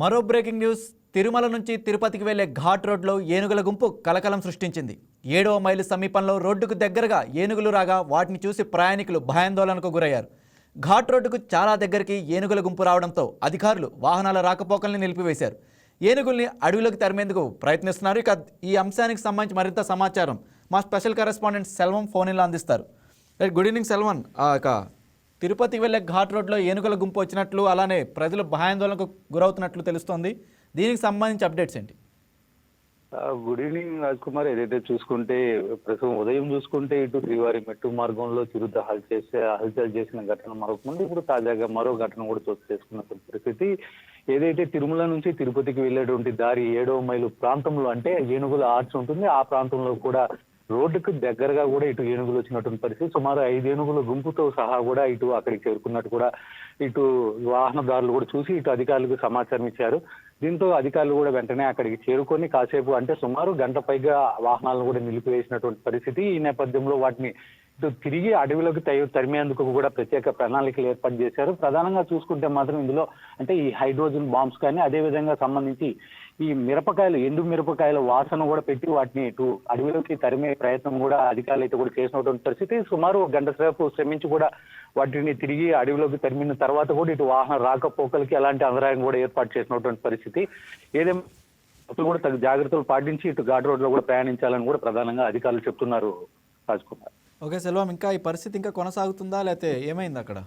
మరో breaking news. Tirumala నుంచి తిరుపతికి వెళ్ళే ఘాట్ రోడ్లో ఏనుగుల గుంపు కలకలం సృష్టించింది. ఏడవ మైలు సమీపంలో రోడ్డుకు దగ్గరగా ఏనుగులు రాగా వాటిని చూసి ప్రయాణికులు భయాందోళనకు గురయ్యారు. ఘాట్ రోడ్డుకు చాలా దగ్గరికి ఏనుగుల గుంపు రావడంతో అధికారులు వాహనాల రాకపోకల్ని నిలిపివేశారు. ఏనుగుల్ని అడవిలోకి తరిమేందుకు ప్రయత్నిస్తున్నారు. ఇక ఈ అంశానికి సంబంధించి మరింత సమాచారం మా స్పెషల్ కరెస్పాండెంట్ సెల్వం ఫోన్లో అందిస్తారు. గుడ్ ఈవినింగ్ సెల్వన్ ఇక తిరుపతికి వెళ్ళే ఘాట్ రోడ్లో ఏనుగుల గుంపు వచ్చినట్లు అలానే ప్రజలు భయాందోళనకు గురవుతున్నట్లు తెలుస్తోంది. దీనికి సంబంధించి అప్డేట్స్ ఏంటి? గుడ్ ఈవినింగ్ రాజ్ కుమార్ ఏదైతే చూసుకుంటే ప్రస్తుతం ఉదయం చూసుకుంటే ఇటు శ్రీవారి మెట్టు మార్గంలో చిరుత హల్ చేసే హల్చల్ చేసిన ఘటన మరొక ముందు ఇప్పుడు తాజాగా మరో ఘటన కూడా చోటు చేసుకున్న పరిస్థితి. ఏదైతే తిరుమల నుంచి తిరుపతికి వెళ్ళేటువంటి దారి ఏడవ మైలు ప్రాంతంలో అంటే ఏనుగుల ఆర్చ్ ఉంటుంది. ఆ ప్రాంతంలో కూడా రోడ్డుకు దగ్గరగా కూడా ఇటు ఏనుగులు వచ్చినటువంటి పరిస్థితి. సుమారు ఐదు ఏనుగుల గుంపుతో సహా కూడా ఇటు అక్కడికి చేరుకున్నట్టు కూడా ఇటు వాహనదారులు కూడా చూసి ఇటు అధికారులకు సమాచారం ఇచ్చారు. దీంతో అధికారులు కూడా వెంటనే అక్కడికి చేరుకొని కాసేపు అంటే సుమారు గంట పైగా వాహనాలను కూడా నిలిపివేసినటువంటి పరిస్థితి. ఈ నేపథ్యంలో వాటిని తిరిగి అడవిలోకి తరిమేందుకు కూడా ప్రత్యేక ప్రణాళికలు ఏర్పాటు చేశారు. ప్రధానంగా చూసుకుంటే మాత్రం ఇందులో అంటే ఈ హైడ్రోజన్ బాంబ్స్ కానీ అదే విధంగా సంబంధించి ఈ మిరపకాయలు ఎండు మిరపకాయల వాసన కూడా పెట్టి వాటిని ఇటు అడవిలోకి తరిమే ప్రయత్నం కూడా అధికారులు అయితే కూడా చేసినటువంటి పరిస్థితి. సుమారు గంట సేపు శ్రమించి కూడా వాటిని తిరిగి అడవిలోకి తరిమిన తర్వాత కూడా ఇటు వాహన రాకపోకలకి ఎలాంటి అంతరాయం కూడా ఏర్పాటు చేసినటువంటి పరిస్థితి. ఏదేమో కూడా తగు జాగ్రత్తలు పాటించి ఇటు ఘాట్ రోడ్లో కూడా ప్రయాణించాలని కూడా ప్రధానంగా అధికారులు చెప్తున్నారు రాజ్కుమార్ ఓకే సెల్వం ఇంకా ఈ పరిస్థితి ఇంకా కొనసాగుతుందా? లేకపోతే ఏమైంది అక్కడ?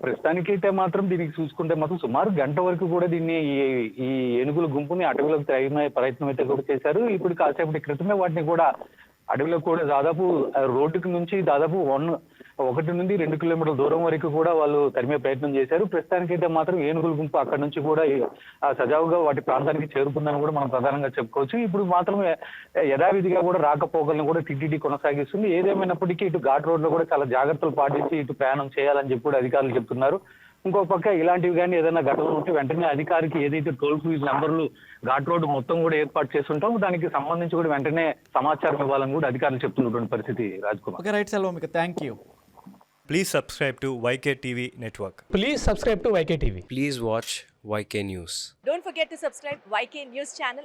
ప్రస్తుతానికి అయితే మాత్రం దీనికి చూసుకుంటే మాత్రం సుమారు గంట వరకు కూడా దీన్ని ఈ- ఈ ఏనుగుల గుంపుని అడవిలోకి తరిమే ప్రయత్నం అయితే కూడా చేశారు. ఇప్పుడు కాసేపటి క్రితమే వాటిని కూడా అడవిలో కూడా దాదాపు రోడ్డుకి నుంచి దాదాపు వన్ ఒకటి నుండి రెండు కిలోమీటర్ల దూరం వరకు కూడా వాళ్ళు తరిమే ప్రయత్నం చేశారు. ప్రస్తుతానికైతే మాత్రం ఏనుగుల గుంపు అక్కడ నుంచి కూడా సజావుగా వాటి ప్రాంతానికి చేరుకుందని కూడా మనం ప్రధానంగా చెప్పుకోవచ్చు. ఇప్పుడు మాత్రం యథావిధిగా కూడా రాకపోకలను కూడా టిటిడి కొనసాగిస్తుంది. ఏదేమైనప్పటికీ ఇటు ఘాట్ రోడ్లో కూడా చాలా జాగ్రత్తలు పాటించి ఇటు ప్రయాణం చేయాలని చెప్పి కూడా అధికారులు చెప్తున్నారు. ఇంకో పక్క ఇలాంటివి కానీ ఏదైనా ఘటనలు ఉంటే వెంటనే అధికారికి ఏదైతే టోల్ ఫ్రీ నెంబర్లు ఘాట్ రోడ్ మొత్తం కూడా ఏర్పాటు చేస్తుంటాం దానికి సంబంధించి కూడా వెంటనే సమాచారం ఇవ్వాలని కూడా అధికారులు చెప్తున్నటువంటి పరిస్థితి రాజ్ కుమార్ ఓకే రైట్ సెల్వం ఇక thank you Please subscribe to YK TV Network. Please subscribe to YK TV. Please watch YK News. Don't forget to subscribe YK News channel